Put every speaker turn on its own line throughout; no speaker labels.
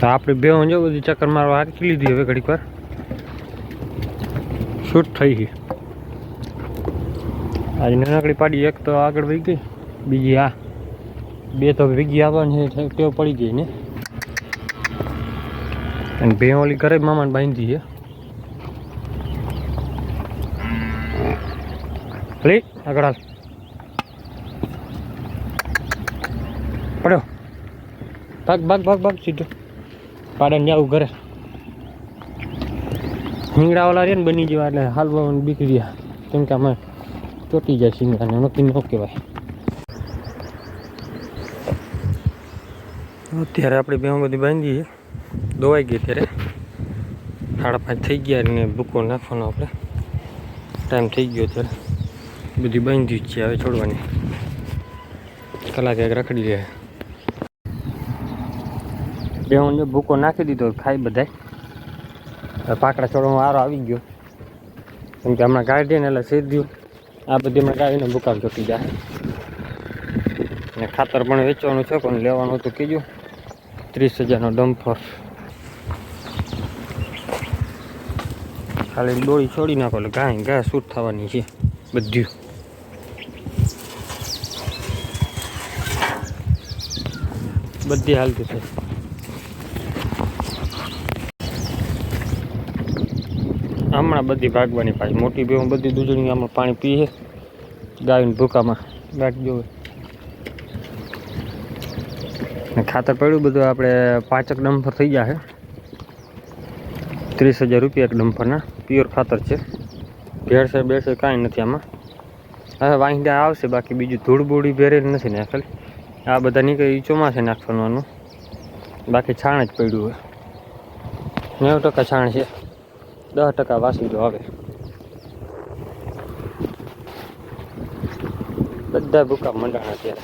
તો આપણે બે જો બધી ચક્કર મારવા હાકી લીધી હવે ઘડીક વાર. શૂટ થઈ ગઈ. આજે નાનકડી પાડી એક તો આગળ વહી ગઈ, બીજી આ. બે તો ભેગી આવવાની છે ટેવ પડી ગઈ ને. અને બે ઓલી ઘરે મામાને બાંધી છે. લે, આગળ હાલ. પડ્યો. ભાગ ભાગ ભાગ ભાગ, સીધો. પાડે આવું ઘરે હિંગડાવાળા રે ને બની જવા, એટલે હાલવા બીકી રહ્યા. કેમ કે અમે ચોટી જાય શિંગડાને, નક્કી ન કહેવાય. અત્યારે આપણે બે બધી બાંધીએ દોવાઈ ગઈ ત્યારે સાડા પાંચ થઈ ગયા ને ભૂકો નાખવાનો આપણે. ટાઈમ થઈ ગયો ત્યારે બધી બાંધી જ છે, હવે છોડવાની. કલાક એક રખડી રહે. બે હું ભૂકો નાખી દીધો ખાઈ બધાય. પાકડા છોડવાનો વારો આવી ગયો. કેમ કે હમણાં કાઢીએ ને એટલે સીધ્યું આ બધી હમણાં કાઢીને ભૂકા ચોકી જાય. ને ખાતર પણ વેચવાનું છે, પણ લેવાનું તો કીધું. ત્રીસ હજારનો ડમ્ફર. ખાલી દોડી છોડી નાખો એટલે ગાય ગાય શૂટ થવાની છે બધું બધી હાલતી છે હમણાં બધી ભાગવાની પાછી. મોટી બેવું બધી દૂધણી આમાં પાણી પીએ ગાયને ભૂકામાં ગાંઠ જોવે. ને ખાતર પડ્યું બધું, આપણે પાંચક ડમ્ફર થઈ ગયા છે. ત્રીસ હજાર રૂપિયા એક ડમ્ફરના પ્યોર ખાતર છે. ભેળસે બેળસે કાંઈ નથી આમાં. હવે વાંદા આવશે, બાકી બીજું ધૂળ ભેરેલ નથી નાખેલ આ બધા નીકળી ચોમાસે નાખવાનું. બાકી છાણ જ પડ્યું હોય. નેવું ટકા છાણ છે. દસ ટકા વાસી જો આવે બધા ભૂકા મંડાણા અત્યારે.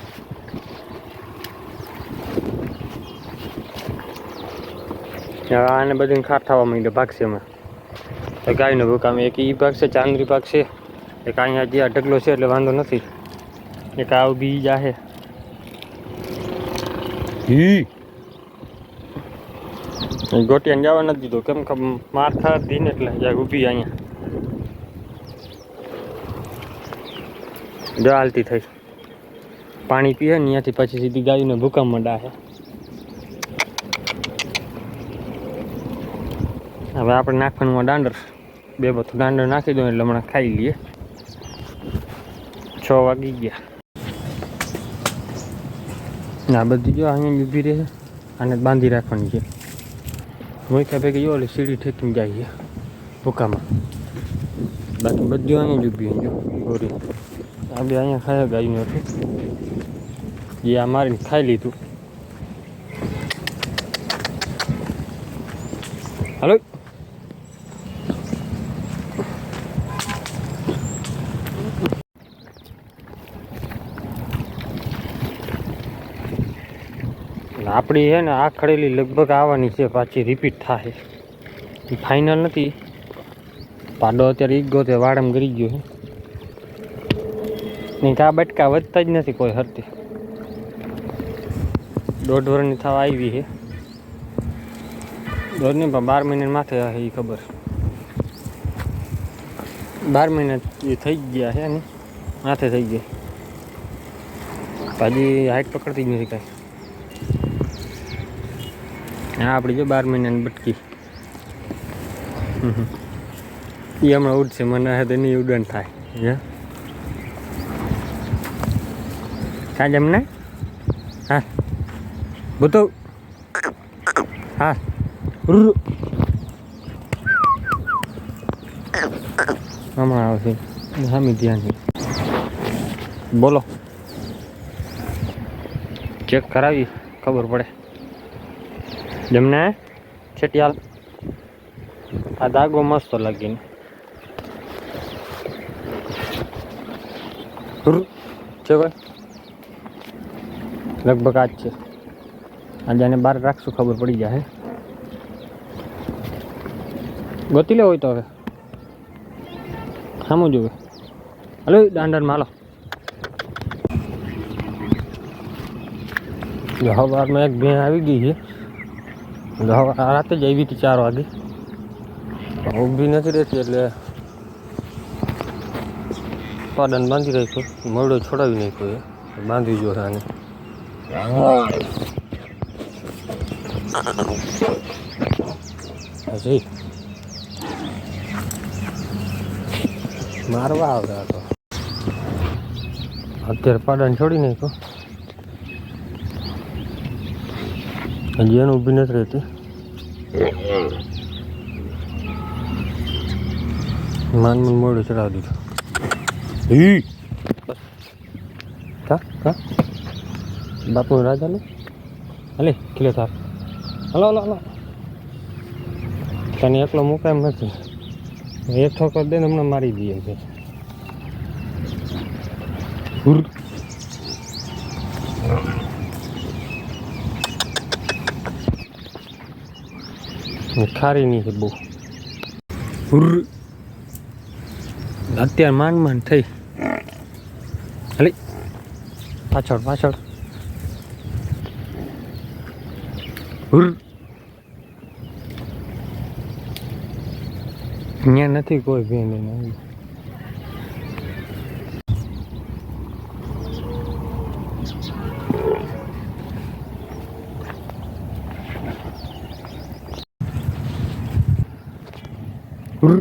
આને બધું ખાર થવા માંડ્યો ભાગશે એમાં. તો ગાયનો ભૂકા એક ઈ ભાગ છે ચાંદરી ભાગ છે એક અહીંયા જે ઢગલો છે એટલે વાંધો નથી. એક આવ બી જાહે હી ગોટિયાને જવા નથી દીધો. કેમ કે માર ખાધી ને એટલે જ્યાં ઊભી અહીંયા. ગાલતી થઈ. પાણી પીએ ને ત્યાંથી પછી સીધી ગાયને ભૂકંપ ડાહે. હવે આપણે નાખવાનું દાંડર. બે બધું દાંડર નાખી દો એટલે હમણાં ખાઈ લઈએ. છ વાગી ગયા. આ બધી જો અહીંયા ઊભી રહે આને બાંધી રાખવાની છે. મોઈકા ગયો ઓલી સીડી ઠેકીને જાય ભૂકામાં. બાકી બધું અહીંયા જ ઊભી જો, ગોરી. આ બે અહીંયા ખાયા ગાયું હતું જે આ મારીને ખાઈ લીધું. હાલો. આપણી છે ને આખડેલી લગભગ આવવાની છે, પાછી રિપીટ થાય. ફાઇનલ નથી. પાડો અત્યારે ઈગો તે વાડમ ગરી ગયો છે. નહીં આ બટકા વધતા જ નથી કોઈ હરતી દોઢ વર્ષની થવા આવી છે. દોઢ નહીં, પણ બાર મહિના માથે એ ખબર. બાર મહિના એ થઈ ગયા છે ને? માથે થઈ ગયા. પાછી હાઈટ પકડતી જ નથી કાંઈ. આપણી જો બાર મહિનાની બટકી. એ હમણાં ઉડશે, મને તો નહીં ઉડાન થાય. સાંજ એમને હા. ભૂતો. હા. હમણાં આવશે. સામી ધ્યાન બોલો. ચેક કરાવી, ખબર પડે. જમને છેટિયાલ. આ દાગો મસ્ત લાગીને. હુર, છે કોઈ લગભગ આ જ છે. આજે આને બહાર રાખશું ખબર પડી જાય ગોતી લે હોય તો હવે. સામું જોવે. હલો દાંડર માલો સવારમાં એક ભેં આવી ગઈ છે. એટલે હવે આ રાતે જ આવી હતી ચાર વાગે. ઊભી નથી રહેતી એટલે પાડાને બાંધી રાખ્યો. મરડો છોડાવી નાખ્યો એ. બાંધવી જો આને હજી મારવા આવતા હતો. અત્યારે પાડન છોડી નાખ્યો. હજી એને ઊભી નથી રહેતી. માન મન મોડું ચડાવી દીધું હી કા? કા? બાપુ રાજા ને? હલે કિલો થાર હલો હલો હલો. તને એકલો મૂકાય એમ નથી. એક ઠોકર દે ને હમણાં મારી દઈએ છે. ખારી નહીં બહુ. અત્યારે માંડ માંડ થઈ. હલી. પાછળ પાછળ. હુર અહીંયા નથી કોઈ ભેન એને મારે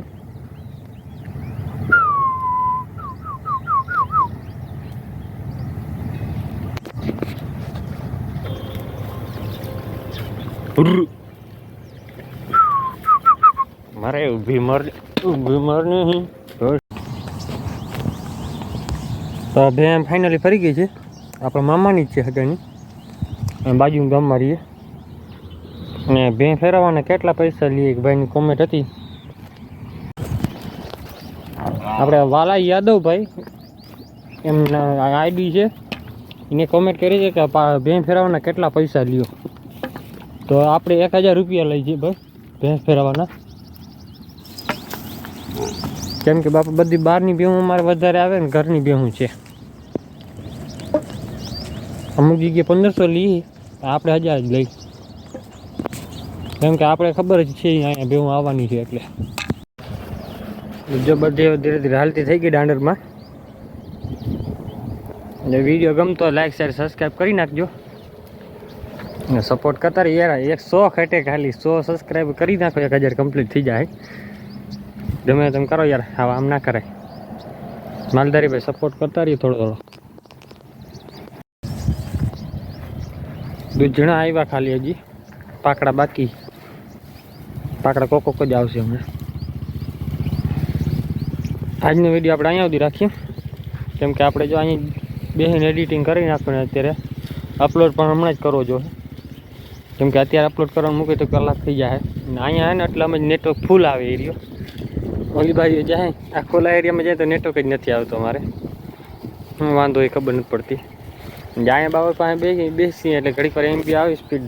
ઊભી મર ઊભી મરની. તો બેન ફાઇનલી ફરી ગઈ છે. આપણા મામાની જ છે હગાની. બાજુ ગામમાં રહીએ અને બે ફેરવવાના કેટલા પૈસા લઈએ એક ભાઈની કોમેન્ટ હતી. આપણે વાલા યાદવભાઈ, એમના આઈડી છે. એને કોમેન્ટ કરી છે કે ભેં ફેરવવાના કેટલા પૈસા લ્યો. તો આપણે એક હજાર રૂપિયા લઈ છીએ ભાઈ, ભેંસ ફેરવવાના. કેમ કે બાપા બધી બહારની ભેહું અમારે વધારે આવે ને ઘરની બેહું છે. અમુક જગ્યાએ પંદરસો લઈએ, આપણે હજાર જ લઈ. કેમ કે આપણે ખબર જ છે અહીંયા બેહું આવવાની છે એટલે. જો બધી ધીરે ધીરે હાલતી થઈ ગઈ દાંડરમાં વીડિયો ગમતો લાઈક શેર સબસ્ક્રાઈબ કરી નાખજો. સપોર્ટ કરતા રહી યાર, એક સો ખટે ખાલી સો સબસ્ક્રાઈબ કરી નાખો, એક હજાર કમ્પ્લીટ થઈ જાય. ગમે તેમ કરો યાર હવે આમ ના કરાય. માલધારી ભાઈ સપોર્ટ કરતા રહીએ થોડો થોડો. દૂધ જણા આવ્યા ખાલી હજી. પાકડા બાકી. પાકડા કોક જ આવશે હમણાં. આજનો વીડિયો આપણે અહીંયા સુધી રાખીએ. કેમ કે આપણે જો અહીં બેસીને એડિટિંગ કરી નાખવાનું અત્યારે અપલોડ પણ હમણાં જ કરવો જોઈએ. કેમ કે અત્યારે અપલોડ કરવાનું મૂકે તો કલાક થઈ જાય. અને અહીંયા આવે ને એટલે અમે નેટવર્ક ફૂલ આવે એરિયો ઓલી બાજુ જાય આ ખોલા એરિયામાં જાય તો નેટવર્ક જ નથી આવતો અમારે. હું વાંધો એ ખબર નથી પડતી. જાય બાબા પાસે બે બેસીએ એટલે ઘડીક વાર એમબી આવે સ્પીડ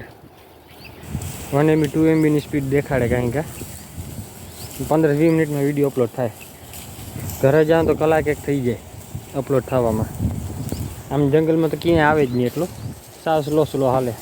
વન એમબી ટુ એમબીની સ્પીડ દેખાડે કાંઈ કે. પંદર વીસ મિનિટમાં વીડિયો અપલોડ થાય. ઘરે જાઉં તો કલાક એક થઈ જાય અપલોડ થવામાં. આમ જંગલમાં તો ક્યાંય આવે જ નહીં એટલું. સાવ સ્લો સ્લો હાલે.